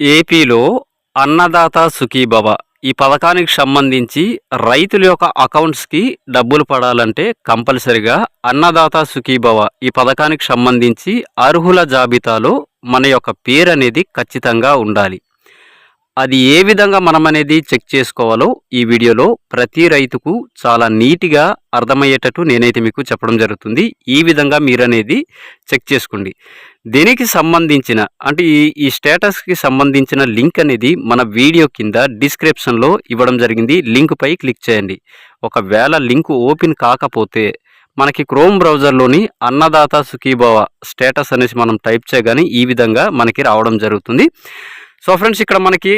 ఏపీలో అన్నదాత సుఖీభవ. ఈ పథకానికి సంబంధించి రైతుల యొక్క అకౌంట్స్కి డబ్బులు పడాలంటే కంపల్సరిగా అన్నదాత సుఖీభవ. ఈ పథకానికి సంబంధించి అర్హుల జాబితాలో మన యొక్క పేరు అనేది ఖచ్చితంగా ఉండాలి. అది ఏ విధంగా మనం అనేది చెక్ చేసుకోవాలో ఈ వీడియోలో ప్రతి రైతుకు చాలా నీట్గా అర్థమయ్యేటట్టు నేనైతే మీకు చెప్పడం జరుగుతుంది. ఈ విధంగా మీరు అనేది చెక్ చేసుకోండి. దీనికి సంబంధించిన అంటే ఈ ఈ స్టేటస్కి సంబంధించిన లింక్ అనేది మన వీడియో కింద డిస్క్రిప్షన్లో ఇవ్వడం జరిగింది. లింక్పై క్లిక్ చేయండి. ఒకవేళ లింక్ ఓపెన్ కాకపోతే మనకి క్రోమ్ బ్రౌజర్లోని అన్నదాత సుఖీభవ స్టేటస్ అనేసి మనం టైప్ చేయగానే ఈ విధంగా మనకి రావడం జరుగుతుంది. సో ఫ్రెండ్స్ ఇక్కడ మనకి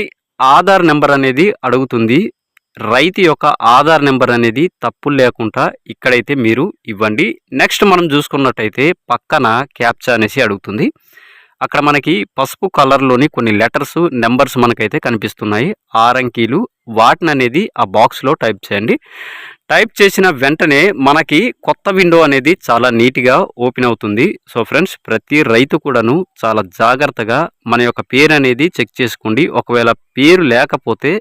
ఆధార్ నెంబర్ అనేది అడుగుతుంది. రైతు యొక్క ఆధార్ నెంబర్ అనేది తప్పులు లేకుండా ఇక్కడైతే మీరు ఇవ్వండి. నెక్స్ట్ మనం చూసుకున్నట్టయితే పక్కన క్యాప్చా అనేసి అడుగుతుంది. అక్కడ మనకి పసుపు కలర్లోని కొన్ని లెటర్స్ నెంబర్స్ మనకైతే కనిపిస్తున్నాయి. ఆరంకీలు వాటిని అనేది ఆ బాక్స్లో టైప్ చేయండి. టైప్ చేసిన వెంటనే మనకి కొత్త విండో అనేది చాలా నీట్గా ఓపెన్ అవుతుంది. సో ఫ్రెండ్స్ ప్రతి రైతు కూడాను చాలా జాగ్రత్తగా మన యొక్క పేరు అనేది చెక్ చేసుకోండి. ఒకవేళ పేరు లేకపోతే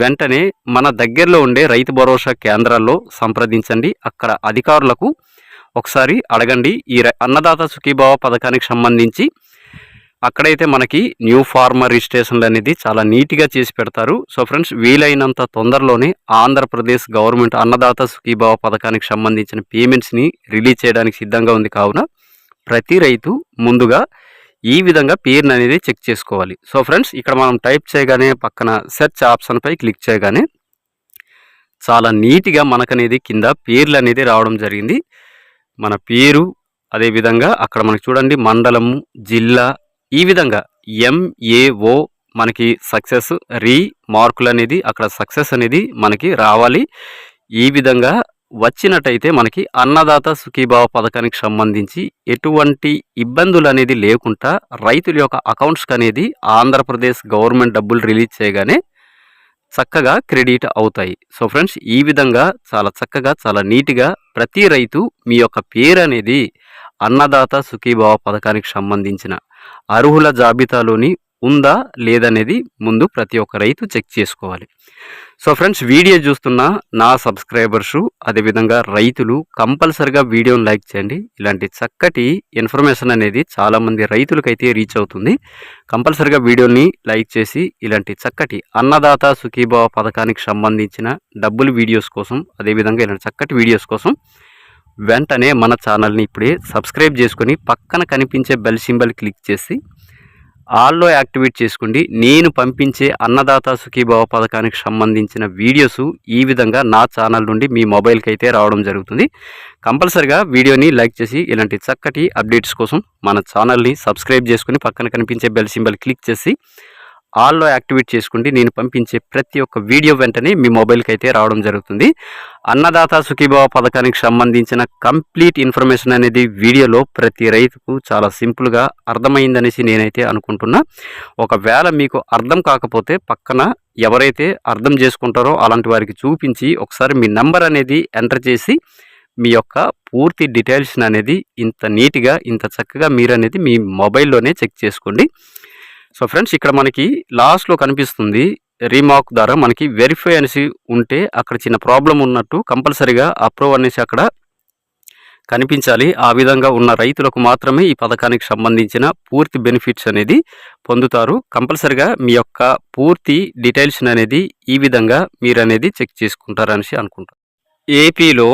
వెంటనే మన దగ్గరలో ఉండే రైతు భరోసా కేంద్రాల్లో సంప్రదించండి. అక్కడ అధికారులకు ఒకసారి అడగండి. ఈ అన్నదాత సుఖీభావ పథకానికి సంబంధించి అక్కడైతే మనకి న్యూ ఫార్మర్ రిజిస్ట్రేషన్లు అనేది చాలా నీట్గా చేసి పెడతారు. సో ఫ్రెండ్స్ వీలైనంత తొందరలోనే ఆంధ్రప్రదేశ్ గవర్నమెంట్ అన్నదాత సుఖీభావ పథకానికి సంబంధించిన పేమెంట్స్ని రిలీజ్ చేయడానికి సిద్ధంగా ఉంది. కావున ప్రతి రైతు ముందుగా ఈ విధంగా పేరుని అనేది చెక్ చేసుకోవాలి. సో ఫ్రెండ్స్ ఇక్కడ మనం టైప్ చేయగానే పక్కన సెర్చ్ ఆప్షన్పై క్లిక్ చేయగానే చాలా నీట్గా మనకనేది కింద పేర్లు అనేది రావడం జరిగింది. మన పేరు అదేవిధంగా అక్కడ మనకి చూడండి మండలము జిల్లా ఈ విధంగా ఎంఏఓ మనకి సక్సెస్ రీ మార్కులు అనేది అక్కడ సక్సెస్ అనేది మనకి రావాలి. ఈ విధంగా వచ్చినట్టయితే మనకి అన్నదాత సుఖీభావ పథకానికి సంబంధించి ఎటువంటి ఇబ్బందులు అనేది లేకుండా రైతుల యొక్క అకౌంట్స్కి అనేది ఆంధ్రప్రదేశ్ గవర్నమెంట్ డబ్బులు రిలీజ్ చేయగానే చక్కగా క్రెడిట్ అవుతాయి. సో ఫ్రెండ్స్ ఈ విధంగా చాలా చక్కగా చాలా నీట్గా ప్రతి రైతు మీ యొక్క పేరు అనేది అన్నదాత సుఖీభావ పథకానికి సంబంధించిన అర్హుల జాబితాలోని ఉందా లేదనేది ముందు ప్రతి ఒక్క రైతు చెక్ చేసుకోవాలి. సో ఫ్రెండ్స్ వీడియో చూస్తున్న నా సబ్స్క్రైబర్సు అదేవిధంగా రైతులు కంపల్సరిగా వీడియోని లైక్ చేయండి. ఇలాంటి చక్కటి ఇన్ఫర్మేషన్ అనేది చాలామంది రైతులకైతే రీచ్ అవుతుంది. కంపల్సరిగా వీడియోని లైక్ చేసి ఇలాంటి చక్కటి అన్నదాత సుఖీభావ పథకానికి సంబంధించిన డబ్బులు వీడియోస్ కోసం అదేవిధంగా ఇలాంటి చక్కటి వీడియోస్ కోసం వెంటనే మన ఛానల్ని ఇప్పుడే సబ్స్క్రైబ్ చేసుకొని పక్కన కనిపించే బెల్ సింబల్ క్లిక్ చేసి ఆల్లో యాక్టివేట్ చేసుకోండి. నేను పంపించే అన్నదాత సుఖీభావ పథకానికి సంబంధించిన వీడియోస్ ఈ విధంగా నా ఛానల్ నుండి మీ మొబైల్కి అయితే రావడం జరుగుతుంది. కంపల్సరిగా వీడియోని లైక్ చేసి ఇలాంటి చక్కటి అప్డేట్స్ కోసం మన ఛానల్ని సబ్స్క్రైబ్ చేసుకుని పక్కన కనిపించే బెల్ సింబల్ క్లిక్ చేసి ఆల్లో యాక్టివేట్ చేసుకుంటే నేను పంపించే ప్రతి ఒక్క వీడియో వెంటనే మీ మొబైల్కి అయితే రావడం జరుగుతుంది. అన్నదాత సుఖీభావ పథకానికి సంబంధించిన కంప్లీట్ ఇన్ఫర్మేషన్ అనేది వీడియోలో ప్రతి రైతుకు చాలా సింపుల్గా అర్థమైందనేసి నేనైతే అనుకుంటున్నా. ఒకవేళ మీకు అర్థం కాకపోతే పక్కన ఎవరైతే అర్థం చేసుకుంటారో అలాంటి వారికి చూపించి ఒకసారి మీ నెంబర్ అనేది ఎంటర్ చేసి మీ యొక్క పూర్తి డీటెయిల్స్ అనేది ఇంత నీట్గా ఇంత చక్కగా మీరు అనేది మీ మొబైల్లోనే చెక్ చేసుకోండి. సో ఫ్రెండ్స్ ఇక్కడ మనకి లాస్ట్లో కనిపిస్తుంది రీమార్క్ ద్వారా మనకి వెరిఫై అనేసి ఉంటే అక్కడ చిన్న ప్రాబ్లం ఉన్నట్టు కంపల్సరీగా అప్రూవ్ అనేసి అక్కడ కనిపించాలి. ఆ విధంగా ఉన్న రైతులకు మాత్రమే ఈ పథకానికి సంబంధించిన పూర్తి బెనిఫిట్స్ అనేది పొందుతారు. కంపల్సరిగా మీ యొక్క పూర్తి డీటెయిల్స్ అనేది ఈ విధంగా మీరు అనేది చెక్ చేసుకుంటారనేసి అనుకుంటారు ఏపీలో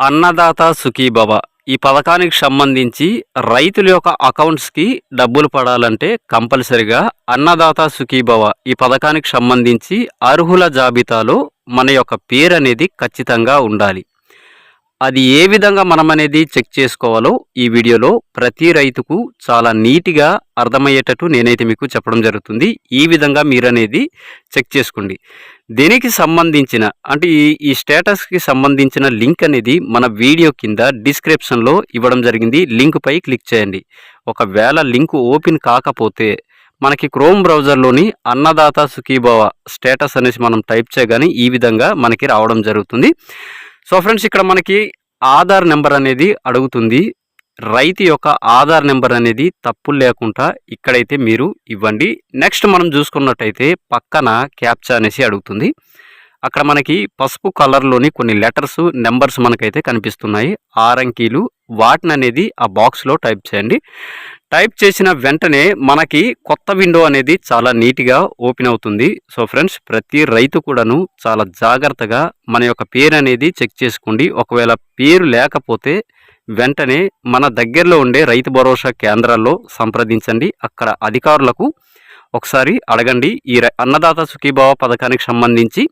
అన్నదాత సుఖీభవ ఈ పథకానికి సంబంధించి రైతుల యొక్క అకౌంట్స్కి డబ్బులు పడాలంటే కంపల్సరిగా అన్నదాత సుఖీభవ ఈ పథకానికి సంబంధించి అర్హుల జాబితాలో మన యొక్క పేరు అనేది ఖచ్చితంగా ఉండాలి. అది ఏ విధంగా మనం అనేది చెక్ చేసుకోవాలో ఈ వీడియోలో ప్రతి రైతుకు చాలా నీట్గా అర్థమయ్యేటట్టు నేనైతే మీకు చెప్పడం జరుగుతుంది. ఈ విధంగా మీరు అనేది చెక్ చేసుకోండి. దీనికి సంబంధించిన అంటే ఈ ఈ స్టేటస్కి సంబంధించిన లింక్ అనేది మన వీడియో కింద డిస్క్రిప్షన్లో ఇవ్వడం జరిగింది. లింక్పై క్లిక్ చేయండి. ఒకవేళ లింక్ ఓపెన్ కాకపోతే మనకి క్రోమ్ బ్రౌజర్లోని అన్నదాత సుఖీభవ స్టేటస్ అనేసి మనం టైప్ చేయగానే ఈ విధంగా మనకి రావడం జరుగుతుంది. సో ఫ్రెండ్స్ ఇక్కడ మనకి ఆధార్ నెంబర్ అనేది అడుగుతుంది. రైతు యొక్క ఆధార్ నెంబర్ అనేది తప్పులు లేకుండా ఇక్కడైతే మీరు ఇవ్వండి. నెక్స్ట్ మనం చూసుకున్నట్టయితే పక్కన క్యాప్చా అనేసి అడుగుతుంది. అక్కడ మనకి పసుపు కలర్లోని కొన్ని లెటర్స్ నెంబర్స్ మనకైతే కనిపిస్తున్నాయి. ఆరంకీలు వాటిని అనేది ఆ బాక్స్లో టైప్ చేయండి. టైప్ చేసిన వెంటనే మనకి కొత్త విండో అనేది చాలా నీట్గా ఓపెన్ అవుతుంది. సో ఫ్రెండ్స్ ప్రతి రైతు కూడాను చాలా జాగ్రత్తగా మన యొక్క పేరు అనేది చెక్ చేసుకోండి. ఒకవేళ పేరు లేకపోతే వెంటనే మన దగ్గరలో ఉండే రైతు భరోసా కేంద్రాల్లో సంప్రదించండి. అక్కడ అధికారులకు ఒకసారి అడగండి. ఈ అన్నదాత సుఖీభావ పథకానికి సంబంధించి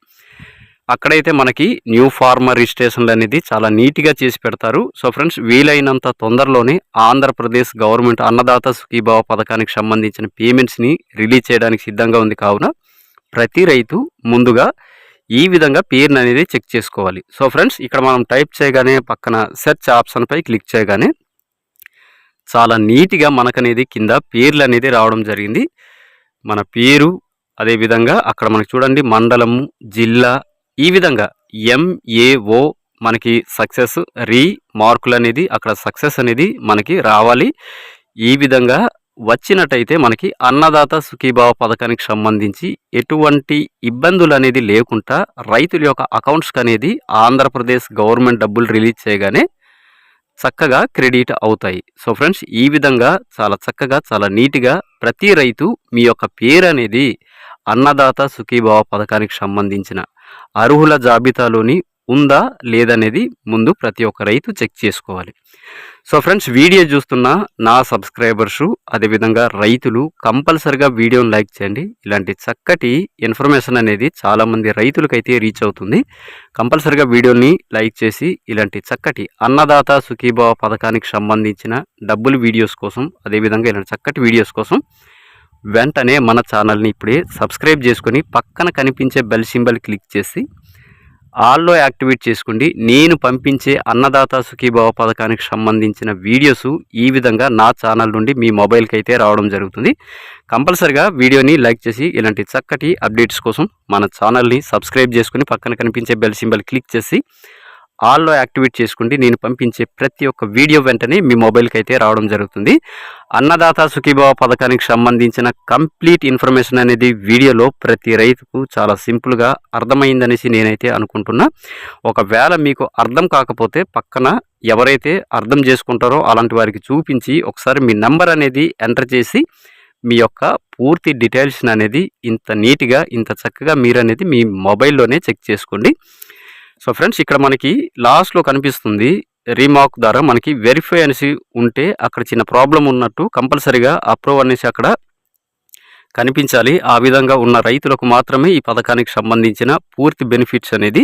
అక్కడైతే మనకి న్యూ ఫార్మర్ రిజిస్ట్రేషన్లు అనేది చాలా నీట్గా చేసి పెడతారు. సో ఫ్రెండ్స్ వీలైనంత తొందరలోనే ఆంధ్రప్రదేశ్ గవర్నమెంట్ అన్నదాత సుఖీభావ పథకానికి సంబంధించిన పేమెంట్స్ని రిలీజ్ చేయడానికి సిద్ధంగా ఉంది. కావున ప్రతి రైతు ముందుగా ఈ విధంగా పేరుని అనేది చెక్ చేసుకోవాలి. సో ఫ్రెండ్స్ ఇక్కడ మనం టైప్ చేయగానే పక్కన సెర్చ్ ఆప్షన్పై క్లిక్ చేయగానే చాలా నీట్గా మనకనేది కింద పేర్లు అనేది రావడం జరిగింది. మన పేరు అదేవిధంగా అక్కడ మనకి చూడండి మండలము జిల్లా ఈ విధంగా ఎంఏఓ మనకి సక్సెస్ రీ మార్కులు అనేది అక్కడ సక్సెస్ అనేది మనకి రావాలి. ఈ విధంగా వచ్చినట్టయితే మనకి అన్నదాత సుఖీభావ పథకానికి సంబంధించి ఎటువంటి ఇబ్బందులు అనేది లేకుండా రైతుల యొక్క అకౌంట్స్కి అనేది ఆంధ్రప్రదేశ్ గవర్నమెంట్ డబ్బులు రిలీజ్ చేయగానే చక్కగా క్రెడిట్ అవుతాయి. సో ఫ్రెండ్స్ ఈ విధంగా చాలా చక్కగా చాలా నీట్గా ప్రతి రైతు మీ యొక్క పేరు అనేది అన్నదాత సుఖీభావ పథకానికి సంబంధించిన అర్హుల జాబితాలోని ఉందా లేదనేది ముందు ప్రతి ఒక్క రైతు చెక్ చేసుకోవాలి. సో ఫ్రెండ్స్ వీడియో చూస్తున్న నా సబ్స్క్రైబర్సు అదేవిధంగా రైతులు కంపల్సరిగా వీడియోని లైక్ చేయండి. ఇలాంటి చక్కటి ఇన్ఫర్మేషన్ అనేది చాలామంది రైతులకైతే రీచ్ అవుతుంది. కంపల్సరిగా వీడియోని లైక్ చేసి ఇలాంటి చక్కటి అన్నదాత సుఖీభావ పథకానికి సంబంధించిన డబ్బులు వీడియోస్ కోసం అదేవిధంగా ఇలాంటి చక్కటి వీడియోస్ కోసం వెంటనే మన ఛానల్ని ఇప్పుడే సబ్స్క్రైబ్ చేసుకొని పక్కన కనిపించే బెల్ సింబల్ క్లిక్ చేసి ఆల్లో యాక్టివేట్ చేసుకోండి. నేను పంపించే అన్నదాత సుఖీభావ పథకానికి సంబంధించిన వీడియోస్ ఈ విధంగా నా ఛానల్ నుండి మీ మొబైల్కి అయితే రావడం జరుగుతుంది. కంపల్సరిగా వీడియోని లైక్ చేసి ఇలాంటి చక్కటి అప్డేట్స్ కోసం మన ఛానల్ని సబ్స్క్రైబ్ చేసుకుని పక్కన కనిపించే బెల్ సింబల్ క్లిక్ చేసి ఆల్లో యాక్టివేట్ చేసుకుంటే నేను పంపించే ప్రతి ఒక్క వీడియో వెంటనే మీ మొబైల్కి అయితే రావడం జరుగుతుంది. అన్నదాత సుఖీభావ పథకానికి సంబంధించిన కంప్లీట్ ఇన్ఫర్మేషన్ అనేది వీడియోలో ప్రతి రైతుకు చాలా సింపుల్గా అర్థమైందనేసి నేనైతే అనుకుంటున్నా. ఒకవేళ మీకు అర్థం కాకపోతే పక్కన ఎవరైతే అర్థం చేసుకుంటారో అలాంటి వారికి చూపించి ఒకసారి మీ నెంబర్ అనేది ఎంటర్ చేసి మీ యొక్క పూర్తి డీటెయిల్స్ అనేది ఇంత నీట్గా ఇంత చక్కగా మీరు అనేది మీ మొబైల్లోనే చెక్ చేసుకోండి. సో ఫ్రెండ్స్ ఇక్కడ మనకి లాస్ట్లో కనిపిస్తుంది రీమార్క్ ద్వారా మనకి వెరిఫై అనేసి ఉంటే అక్కడ చిన్న ప్రాబ్లం ఉన్నట్టు కంపల్సరీగా అప్రూవ్ అనేసి అక్కడ కనిపించాలి. ఆ విధంగా ఉన్న రైతులకు మాత్రమే ఈ పథకానికి సంబంధించిన పూర్తి బెనిఫిట్స్ అనేది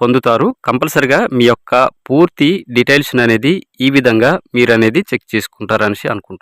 పొందుతారు. కంపల్సరిగా మీ యొక్క పూర్తి డీటెయిల్స్ అనేది ఈ విధంగా మీరు అనేది చెక్ చేసుకుంటారనేసి అనుకుంటున్నాను